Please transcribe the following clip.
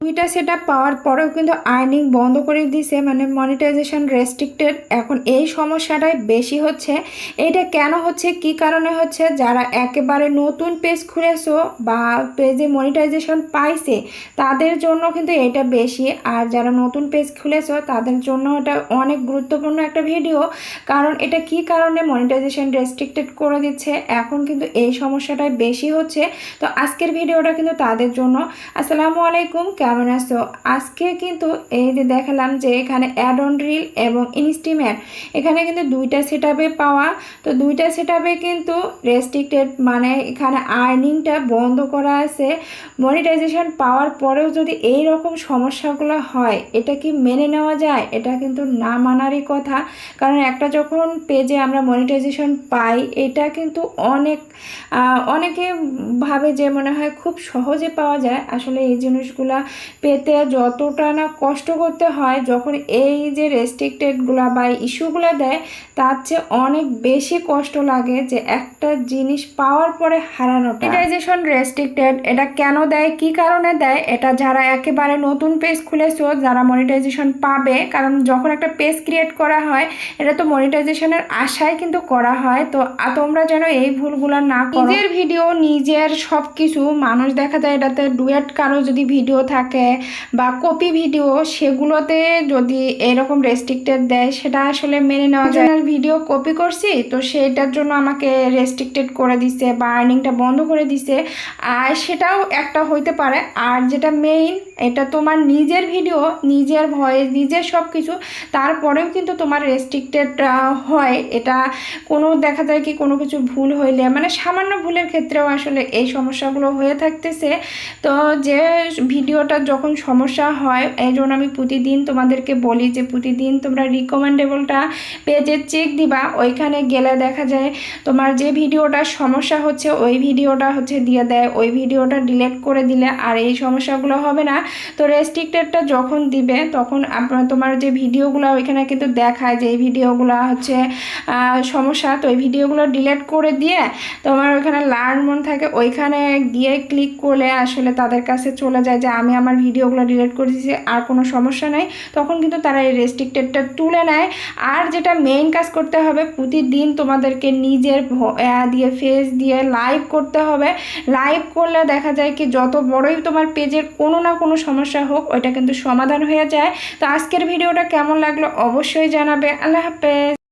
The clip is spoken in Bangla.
দুইটা সেট পাওয়ার পরেও কিন্তু আর্নিং বন্ধ করে দিছে মানে মনিটাইজেশন রেস্ট্রিক্টেড এখন এই সমস্যাটাই বেশি হচ্ছে। এটা কেন হচ্ছে? কি কারণে হচ্ছে? যারা একেবারে নতুন পেজ খুলেছো বা পেজে মনিটাইজেশন পাইছে, তাদের জন্য কিন্তু এটা বেশি। আর যারা নতুন পেজ খুলেছো, তাদের জন্য এটা অনেক গুরুত্বপূর্ণ একটা ভিডিও কারণ এটা কি কারণে মনিটাইজেশন রেস্ট্রিক্টেড করে দিচ্ছে? এখন কিন্তু এই সমস্যাটাই বেশি হচ্ছে। তো আজকের ভিডিওটা কিন্তু তাদের জন্য। আসসালামু আলাইকুম কেমন আছো আজকে কিন্তু এই যে দেখালাম যে এখানে অ্যাড অন রিল এবং ইনস্টিমেট এখানে কিন্তু দুইটা সেট পাওয়া। তো দুইটা সেট কিন্তু রেস্ট্রিক্টেড মানে এখানে আর্নিংটা বন্ধ করা আছে। মনিটাইজেশন পাওয়ার পরেও যদি এই রকম সমস্যাগুলো হয়, এটা কি মেনে নেওয়া যায়? এটা কিন্তু না মানারই কথা। কারণ একটা যখন পেজে আমরা মনিটাইজেশন পাই, এটা কিন্তু অনেক অনেকে ভাবে যে মনে হয় খুব সহজে পাওয়া যায়। আসলে এই জিনিসগুলা পেতে যতটা না কষ্ট করতে হয় যখন এই যে রেস্ট্রিক্টেডগুলা বা ইস্যুগুলো দেয় তার চেয়ে অনেক বেশি কষ্ট লাগে যে একটা জিনিস পাওয়ার পরে হারানো মনিটাইজেশন রেস্ট্রিক্টেড এটা কেন দেয় কি কারণে দেয় এটা যারা একেবারে নতুন পেজ খুলেছো যারা মনিটাইজেশন পাবে কারণ যখন একটা পেজ ক্রিয়েট করা হয় এটা তো মনিটাইজেশনের আশায় কিন্তু করা হয় তো তোমরা যেন এই ভুলগুলো না নিজের ভিডিও নিজের সব কিছু মানুষ দেখা যায় এটাতে ডুয়েট কারও যদি ভিডিও থাকে বা কপি ভিডিও সেগুলোতে যদি এরকম রেস্ট্রিক্টেড দেয় সেটা আসলে মেনে নেওয়া যায়। ভিডিও কপি করছি তো সেটার জন্য আমাকে রেস্ট্রিক্টেড করে দিছে বা আর্নিংটা বন্ধ করে দিছে। আর সেটাও একটা হইতে পারে। আর যেটা মেইন এটা তোমার নিজের ভিডিও নিজের ভয়েস নিজের সব কিছু তারপরেও কিন্তু তোমার রেস্ট্রিক্টেড হয়। এটা কোনো দেখা যায় কি কোনো কিছু ভুল হইলে মানে সামান্য ভুলের ক্ষেত্রেও আসলে এই সমস্যাগুলো হয়ে থাকতেছে। তো যে ভিডিওটা যখন সমস্যা হয়, এই জন্য আমি প্রতিদিন তোমাদেরকে বলি যে প্রতিদিন তোমরা রিকমেন্ডেবলটা পেজে চেক দিবা। ওইখানে গেলে দেখা যায় তোমার যে ভিডিওটার সমস্যা হচ্ছে, ওই ভিডিওটা হচ্ছে দিয়ে দেয়। ওই ভিডিওটা ডিলেট করে দিলে আর এই সমস্যাগুলো হবে না। তো রেস্ট্রিক্টেডটা যখন দিবে, তখন তোমার যে ভিডিওগুলো ওইখানে কিন্তু দেখায় যে এই ভিডিওগুলো হচ্ছে সমস্যা। তো ওই ভিডিওগুলো ডিলেট করে দিয়ে তোমার ওইখানে লার্ন মন থাকে, ওইখানে গিয়ে ক্লিক করলে আসলে তাদের কাছে চলে যায় যে আমি আমার ভিডিওগুলো ডিলিট করে দিয়েছি, আর কোনো সমস্যা নেই। তখন কিন্তু তারা এই রেস্ট্রিক্টেডটা তুলে নেয়। আর যেটা মেইন কাজ করতে হবে, প্রতিদিন তোমাদেরকে নিজের দিয়ে ফেস দিয়ে লাইভ করতে হবে। লাইভ করলে দেখা যায় কি, যত বড়ই তোমার পেজের কোনো না কোনো সমস্যা হোক, ওইটা কিন্তু সমাধান হয়ে যায়। তো আজকের ভিডিওটা কেমন লাগল অবশ্যই জানাবে। আল্লাহ হাফেজ।